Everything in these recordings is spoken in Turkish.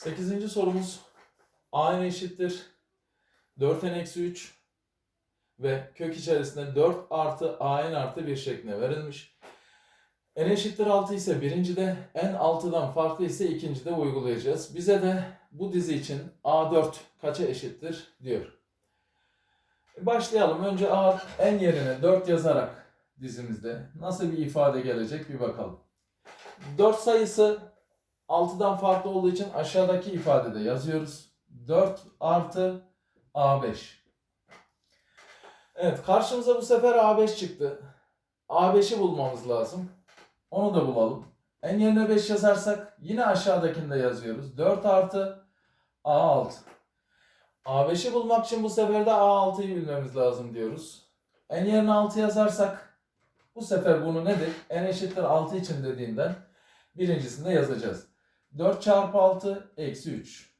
Sekizinci sorumuz a n eşittir 4n eksi 3 ve kök içerisinde 4 artı a n artı 1 şeklinde verilmiş. n eşittir 6 ise birincide, n 6'dan farklı ise ikincide uygulayacağız. Bize de bu dizi için a4 kaça eşittir diyor. Başlayalım. Önce a n yerine 4 yazarak dizimizde nasıl bir ifade gelecek bir bakalım. 4 sayısı 6'dan farklı olduğu için aşağıdaki ifadede yazıyoruz. 4 artı A5. Evet karşımıza bu sefer A5 çıktı. A5'i bulmamız lazım. Onu da bulalım. En yerine 5 yazarsak yine aşağıdakini de yazıyoruz. 4 artı A6. A5'i bulmak için bu sefer de A6'yı bilmemiz lazım diyoruz. En yerine 6 yazarsak bu sefer bunu nedir? N eşittir 6 için dediğinden birincisinde yazacağız. 4 çarpı 6 eksi 3.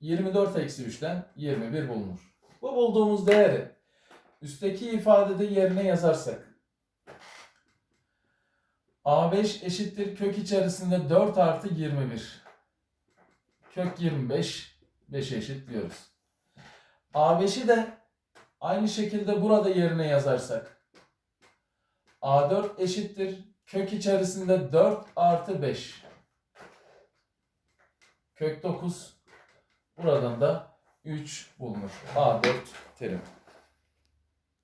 24 eksi 3'ten 21 bulunur. Bu bulduğumuz değeri üstteki ifadede yerine yazarsak A5 eşittir kök içerisinde 4 artı 21. Kök 25 5 eşit diyoruz. A5'i de aynı şekilde burada yerine yazarsak A4 eşittir kök içerisinde 4 artı 5. Kök 9. Buradan da 3 bulunur. A4 terim.